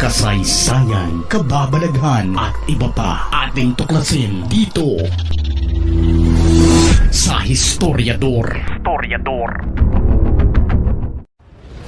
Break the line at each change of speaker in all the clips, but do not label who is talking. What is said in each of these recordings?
kasaysayan, kababalaghan at iba pa ating tuklasin dito sa Historiador. Historiador.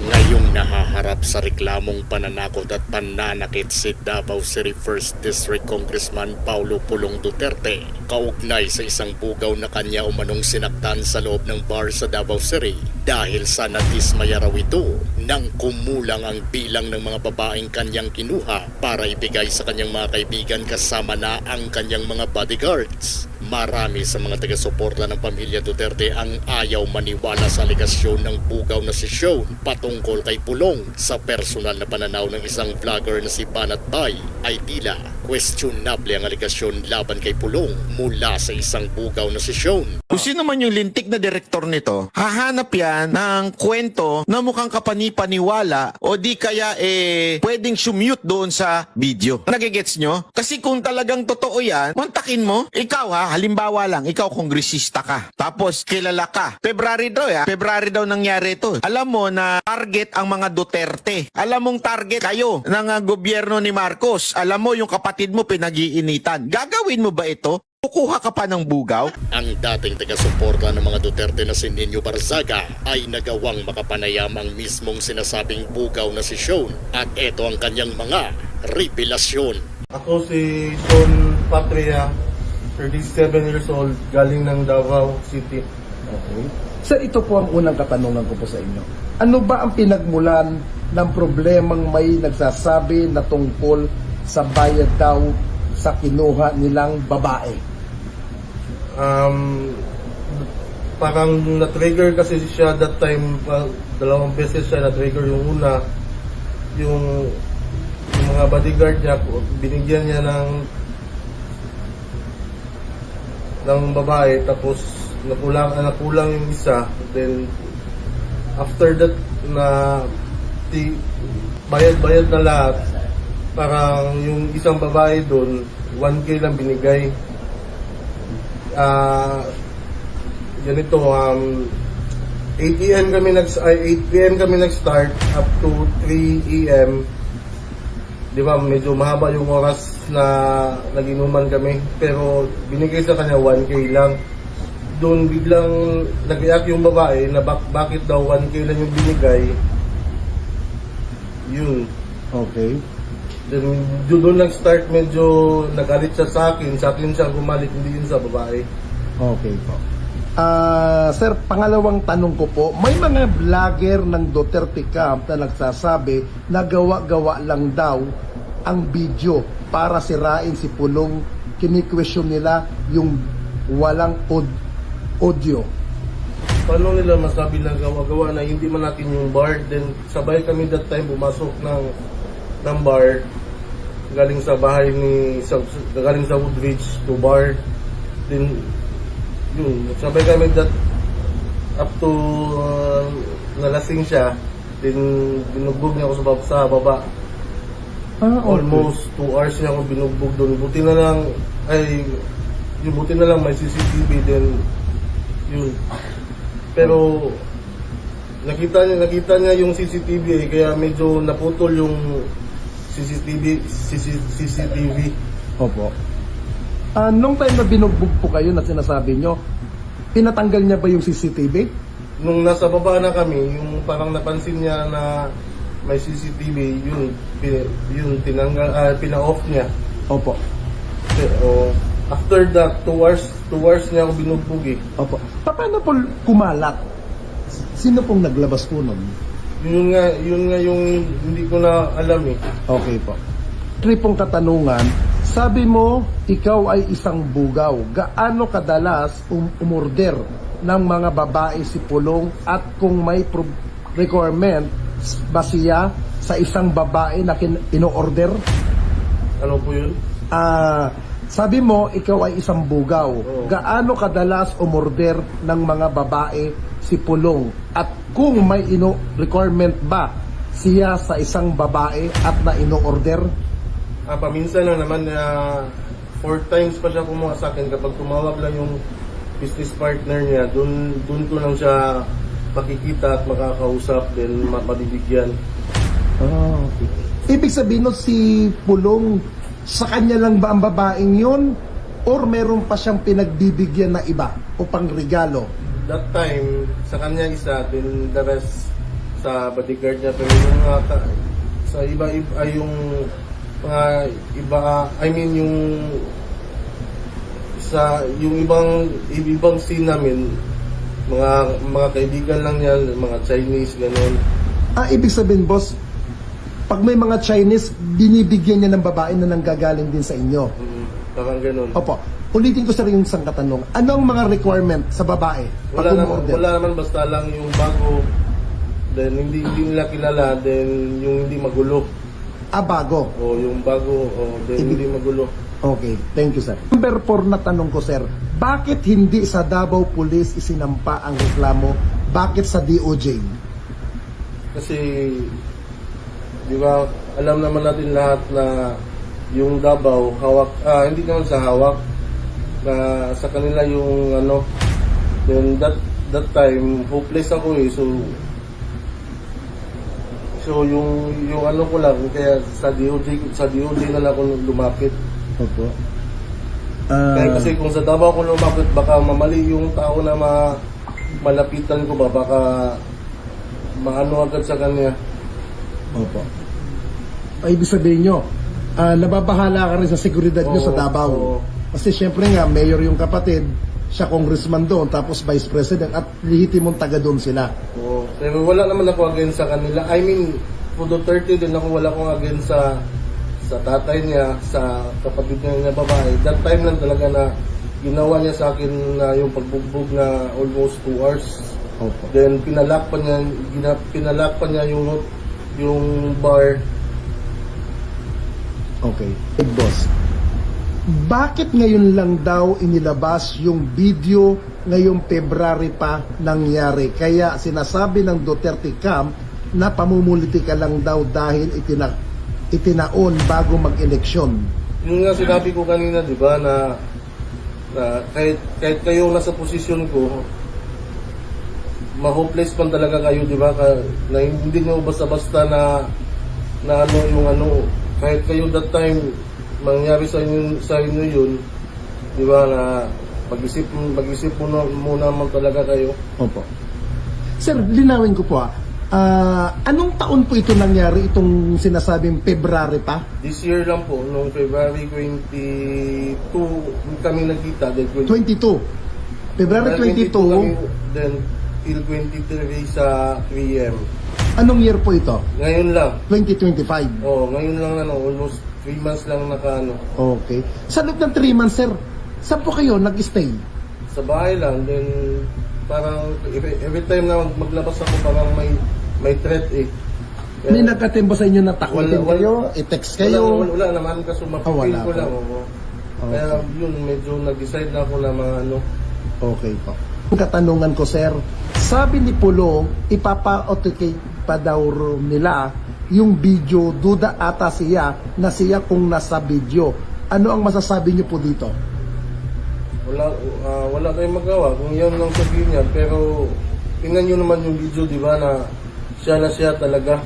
Ngayong nahaharap sa reklamong pananakot at pananakit si Davao City 1st District Congressman Paulo Pulong Duterte kaugnay sa isang bugaw na kanya umanong sinaktan sa loob ng bar sa Davao City dahil sa nadismaya raw ito nang kumulang ang bilang ng mga babaeng kanyang kinuha para ibigay sa kanyang mga kaibigan kasama na ang kanyang mga bodyguards. Marami sa mga taga-suporta ng pamilya Duterte ang ayaw maniwala sa aligasyon ng bugaw na si Sean patungkol kay Pulong sa personal na pananaw ng isang vlogger na si Banat Bay ay tila questionable ang aligasyon laban kay Pulong mula sa isang bugaw na si Sean.
Kung sino man yung lintik na direktor nito, hahanap yan ng kwento na mukhang kapanipaniwala o di kaya eh pwedeng sumute doon sa video. Nagigets nyo? Kasi kung talagang totoo yan, mantakin mo. Ikaw ha, halimbawa lang, ikaw kongresista ka. Tapos kilala ka. February daw ya, February daw nangyari ito. Alam mo na target ang mga Duterte. Alam mong target kayo ng ah, gobyerno ni Marcos. Alam mo yung kapatid mo pinag-iinitan. Gagawin mo ba ito? Kukuha ka pa ng bugaw?
Ang dating taga-suporta ng mga Duterte na si Nino Barzaga ay nagawang makapanayam ang mismong sinasabing bugaw na si Sean at ito ang kanyang mga revelasyon.
Ako si Sean Patria, 37 years old, galing ng Davao City.
Okay. Sir, ito po ang unang katanungan ko po sa inyo. Ano ba ang pinagmulan ng problemang may nagsasabi na tungkol sa bayad daw sa kinuha nilang babae?
Um, parang na-trigger kasi siya that time, uh, dalawang beses siya na-trigger yung una. Yung, yung mga bodyguard niya, binigyan niya ng ng babae tapos nakulang nakulang yung isa then after that na bayad-bayad na lahat parang yung isang babae doon 1k lang binigay. Ah ganito um 8 AM kami nag ay, 8 PM kami nag-start up to 3 AM di ba medyo mahaba yung oras na naginuman kami pero binigay sa kanya 1k lang. Doon biglang nag-react yung babae na bak- bakit daw 1k lang yung binigay? Yun.
Okay.
Then do- doon nag-start medyo nagalit siya sa akin sa akin siya gumalik hindi yun sa babae
Okay po. Ah, sir, pangalawang tanong ko po, may mga vlogger ng Duterte Camp na nagsasabi na gawa-gawa lang daw ang video para sirain si Pulong. Kini-question nila yung walang od- audio.
paano nila masabi na gawa-gawa na hindi man natin yung bar then sabay kami that time pumasok ng ng bar galing sa bahay ni sa, galing sa Woodridge to bar. Then yun sabay kami that up to uh, nalasing siya. Then binugbog niya ako sa, bab- sa baba.
Ah,
almost 2 hours niya ako binugbog doon buti na lang ay yung buti na lang may CCTV then yun. Pero nakita niya nakita niya yung CCTV eh, kaya medyo naputol yung CCTV CC- CCTV
Opo. Ah, nung time na binugbog po kayo na sinasabi nyo, pinatanggal niya ba yung CCTV?
nung nasa baba na kami yung parang napansin niya na may CCTV yun pin, yun tinanggal ah, pina-off niya
Opo.
pero after that 2 hours 2 hours niya ako binugbog eh
Opo. Pa- Paano po kumalat? Sino pong naglabas po nun?
Yun nga, yun nga yung hindi ko na alam eh.
Okay po. Tripong katanungan, sabi mo, ikaw ay isang bugaw. Gaano kadalas um umorder ng mga babae si Pulong at kung may requirement ba siya sa isang babae na kin- ino-order?
Ano po yun?
Ah, sabi mo, ikaw ay isang bugaw.
Oo.
Gaano kadalas umorder ng mga babae si Pulong? At kung may ino requirement ba siya sa isang babae at na ino-order?
Ah, paminsan lang naman na four times pa siya kumuha sa akin kapag tumawag lang yung business partner niya, dun, dun ko lang siya makikita at makakausap then ma- mabibigyan.
Ah, okay. Ibig sabihin nun si Pulong, sa kanya lang ba ang babaeng yun? Or meron pa siyang pinagbibigyan na iba o pang regalo?
That time, sa kanya isa, then the rest sa bodyguard niya. Pero yung mga ka- sa iba, iba ay yung mga iba, I mean yung sa yung ibang ibang scene namin mga mga kaibigan lang yan, mga Chinese ganun.
Ah, ibig sabihin, boss, pag may mga Chinese, binibigyan niya ng babae na nanggagaling din sa inyo.
Mm, parang ganun.
Opo. Ulitin ko sa rin yung isang katanong. Ano ang mga requirement sa babae pag
Wala naman, wala naman basta lang yung bago then hindi hindi nila kilala then yung hindi magulo
Ah, bago.
o yung bago o then
Ibig-
hindi magulo
Okay, thank you sir. Number 4 na tanong ko sir, bakit hindi sa Davao Police isinampa ang reklamo? Bakit sa DOJ?
kasi di ba alam naman natin lahat na yung Davao hawak ah hindi naman sa hawak na sa kanila yung ano then that that time hopeless ako eh so so yung yung ano ko lang kaya sa DOJ sa DOJ na lang ako lumapit
Opo.
Kaya kasi kung sa Davao ko lumapit, baka mamali yung tao na ma malapitan ko ba, baka maano agad sa kanya.
Opo. Ay, ibig sabihin nyo, ah, nababahala ka rin sa seguridad nyo
Oo,
sa Davao.
oo.
Kasi syempre nga, mayor yung kapatid, siya congressman doon, tapos vice president, at lihitimong taga doon sila.
Oo. Pero wala naman ako against sa kanila. I mean, for 30 din ako wala akong against sa sa tatay niya, sa kapatid niya na babae. That time lang talaga na ginawa niya sa akin na yung pagbugbog na almost 2 hours.
Opo.
Then pinalak pa niya, gina, pinalak pa niya yung yung bar
Okay. Big boss. Bakit ngayon lang daw inilabas yung video ngayong February pa nangyari? Kaya sinasabi ng Duterte camp na pamumuliti ka lang daw dahil itina, itinaon bago mag-eleksyon.
Yung nga sinabi ko kanina, di ba, na, na kahit, kahit kayo nasa posisyon ko, ma-hopeless man talaga kayo, di ba, ka, na hindi nyo basta-basta na, na ano yung ano, kahit kayo that time, mangyari sa inyo, sa inyo yun, di ba, na mag-isip, mag-isip muna, muna man talaga kayo.
Opo. Sir, linawin ko po ah. Ah, anong taon po ito nangyari, itong sinasabing February pa?
This year lang po, noong February 22, kami nagkita, then 20,
22. February 22,
kami, then till 23 sa 3M.
anong year po ito?
Ngayon lang.
2025.
Oh, ngayon lang ano, almost 3 months lang naka ano,
Okay. Sa loob ng 3 months, sir, saan po kayo nag-stay?
sa bahay lang. Then parang every, time na mag- maglabas ako parang may may threat eh. Kaya-
May nagkatempo sa inyo na takutin
Wala- wala-
kayo, i-text
wala,
kayo.
wala, wala naman kasi
Ah,
mapipil
wala
ko lang. oo. Kaya yun, medyo nag-decide na ako na mga ano,
Okay po. Ang katanungan ko, sir, sabi ni Pulong, ipapa-authenticate pa daw nila yung video, duda ata siya na siya kung nasa video. Ano ang masasabi niyo po dito?
wala ah, wala tayong magawa kung yan lang sabihin niya pero tingnan nyo naman yung video di ba na siya na siya talaga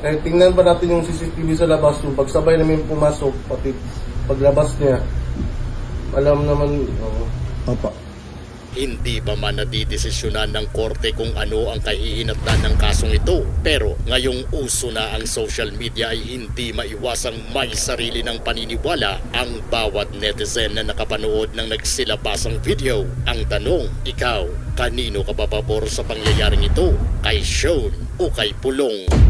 kahit tingnan pa natin yung CCTV sa labas yung pagsabay namin pumasok pati paglabas niya alam naman oo.
Opo.
Hindi pa man nadidesisyonan ng korte kung ano ang kahihinatnan ng kasong ito. Pero ngayong uso na ang social media ay hindi maiwasang may sarili ng paniniwala ang bawat netizen na nakapanood ng nagsilabasang video. Ang tanong, ikaw, kanino ka ba pabor sa pangyayaring ito? Kay Sean o kay Pulong?